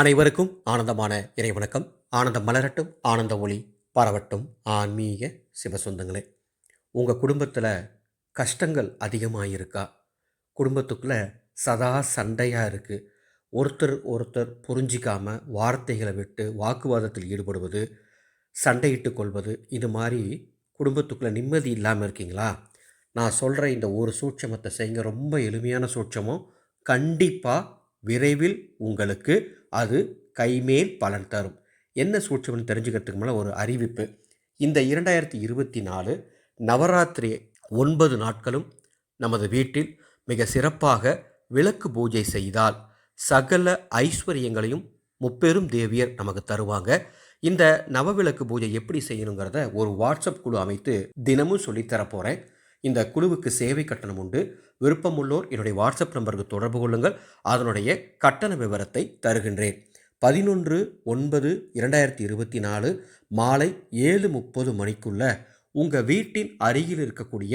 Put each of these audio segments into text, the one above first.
அனைவருக்கும் ஆனந்தமான இறை வணக்கம். ஆனந்தம் மலரட்டும் ஆனந்த ஒளி பரவட்டும். ஆன்மீக சிவசொந்தங்களே உங்கள் குடும்பத்தில் கஷ்டங்கள் அதிகமாக இருக்கா குடும்பத்துக்குள்ளே சதா சண்டையாக இருக்குது ஒருத்தர் ஒருத்தர் புரிஞ்சிக்காமல் வார்த்தைகளை விட்டு வாக்குவாதத்தில் ஈடுபடுவது சண்டையிட்டு கொள்வது இது மாதிரி குடும்பத்துக்குள்ளே நிம்மதி இல்லாமல் இருக்கீங்களா? நான் சொல்கிற இந்த ஒரு சூட்சமத்தை செய்யுங்க ரொம்ப எளிமையான சூட்சமும். கண்டிப்பாக விரைவில் உங்களுக்கு அது கைமேல் பலன் தரும். என்ன சூட்சம்னு தெரிஞ்சுக்கிறதுக்கு மேலே ஒரு அறிவிப்பு. இந்த இரண்டாயிரத்தி இருபத்தி நாலு நவராத்திரி ஒன்பது நாட்களும் நமது வீட்டில் மிக சிறப்பாக விளக்கு பூஜை செய்தால் சகல ஐஸ்வர்யங்களையும் முப்பெரும் தேவியர் நமக்கு தருவாங்க. இந்த நவவிளக்கு பூஜை எப்படி செய்யணுங்கிறத ஒரு வாட்ஸ்அப் குழு அமைத்து தினமும் சொல்லித்தரப்போகிறேன் இந்த குழுவுக்கு சேவை கட்டணம் உண்டு. விருப்பமுள்ளோர் என்னுடைய வாட்ஸ்அப் நம்பருக்கு தொடர்பு கொள்ளுங்கள். அதனுடைய கட்டண விவரத்தை தருகின்றேன். பதினொன்று ஒன்பது இரண்டாயிரத்தி இருபத்தி நாலு மாலை ஏழு முப்பது மணிக்குள்ள உங்கள் வீட்டின் அருகில் இருக்கக்கூடிய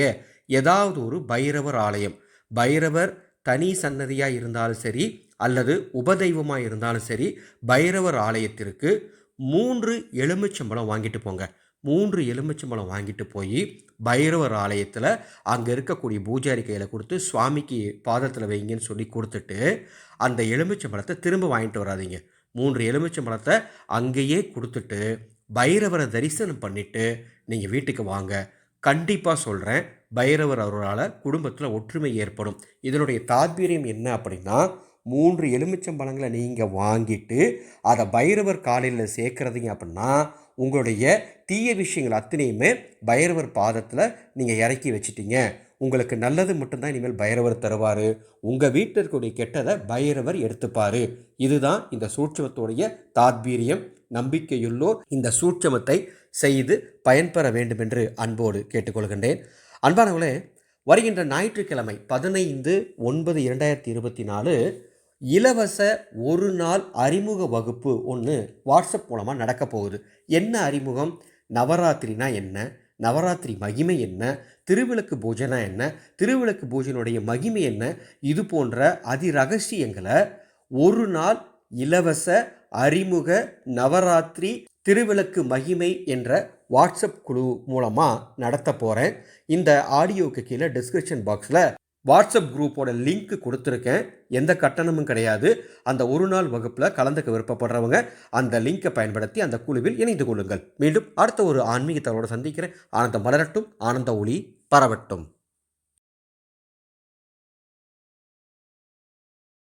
ஏதாவது ஒரு பைரவர் ஆலயம் பைரவர் தனி சன்னதியாக இருந்தாலும் சரி அல்லது உபதெய்வமாக இருந்தாலும் சரி பைரவர் ஆலயத்திற்கு மூன்று எலுமிச்சம்பழம் வாங்கிட்டு போங்க. மூன்று எலுமிச்சம்பழம் வாங்கிட்டு போய் பைரவர் ஆலயத்தில் அங்கே இருக்கக்கூடிய பூஜாரி கையில் கொடுத்து சுவாமிக்கு பாதத்தில் வைங்கன்னு சொல்லி கொடுத்துட்டு அந்த எலுமிச்சம்பழத்தை திரும்ப வாங்கிட்டு வராதிங்க. மூன்று எலுமிச்சம்பழத்தை அங்கேயே கொடுத்துட்டு பைரவரை தரிசனம் பண்ணிவிட்டு நீங்கள் வீட்டுக்கு வாங்க. கண்டிப்பாக சொல்கிறேன் பைரவர் அவர்களால் குடும்பத்தில் ஒற்றுமை ஏற்படும். இதனுடைய தாத்பீரியம் என்ன அப்படின்னா மூன்று எலுமிச்சம்பழங்களை நீங்கள் வாங்கிட்டு அதை பைரவர் காலையில் சேர்க்குறதுங்க அப்படின்னா உங்களுடைய தீய விஷயங்கள் அத்தனையுமே பைரவர் பாதத்தில் நீங்கள் இறக்கி வச்சிட்டீங்க. உங்களுக்கு நல்லது மட்டும்தான் இனிமேல் பைரவர் தருவார். உங்கள் வீட்டில் இருக்கக்கூடிய கெட்டதை பைரவர் எடுத்துப்பார். இதுதான் இந்த சூட்சமத்துடைய தாத்பீரியம். நம்பிக்கையுள்ளோர் இந்த சூட்சமத்தை செய்து பயன்பெற வேண்டும் என்று அன்போடு கேட்டுக்கொள்கின்றேன். அன்பானவர்களே வருகின்ற ஞாயிற்றுக்கிழமை பதினைந்து ஒன்பது இரண்டாயிரத்தி இருபத்தி நாலு இலவச ஒரு நாள் அறிமுக வகுப்பு ஒன்று வாட்ஸ்அப் மூலமாக நடக்க போகுது. என்ன அறிமுகம்? நவராத்திரினா என்ன? நவராத்திரி மகிமை என்ன? திருவிளக்கு பூஜைனா என்ன? திருவிளக்கு பூஜையினுடைய மகிமை என்ன? இது போன்ற அதிரகசியங்களை ஒரு நாள் இலவச அறிமுக நவராத்திரி திருவிளக்கு மகிமை என்ற வாட்ஸ்அப் குழு மூலமாக நடத்த போகிறேன் இந்த ஆடியோவுக்கு கீழே டிஸ்கிரிப்ஷன் பாக்ஸில் வாட்ஸ்அப் குரூப்போட லிங்க் கொடுத்துருக்கேன். எந்த கட்டணமும் கிடையாது. அந்த ஒரு நாள் வகுப்பில் கலந்துக்க விருப்பப்படுறவங்க அந்த லிங்கை பயன்படுத்தி அந்த குழுவில் இணைந்து கொள்ளுங்கள். மீண்டும் அடுத்த ஒரு ஆன்மீக சந்திக்கிறேன். ஆனந்தம் மலரட்டும். ஆனந்த ஒளி பரவட்டும்.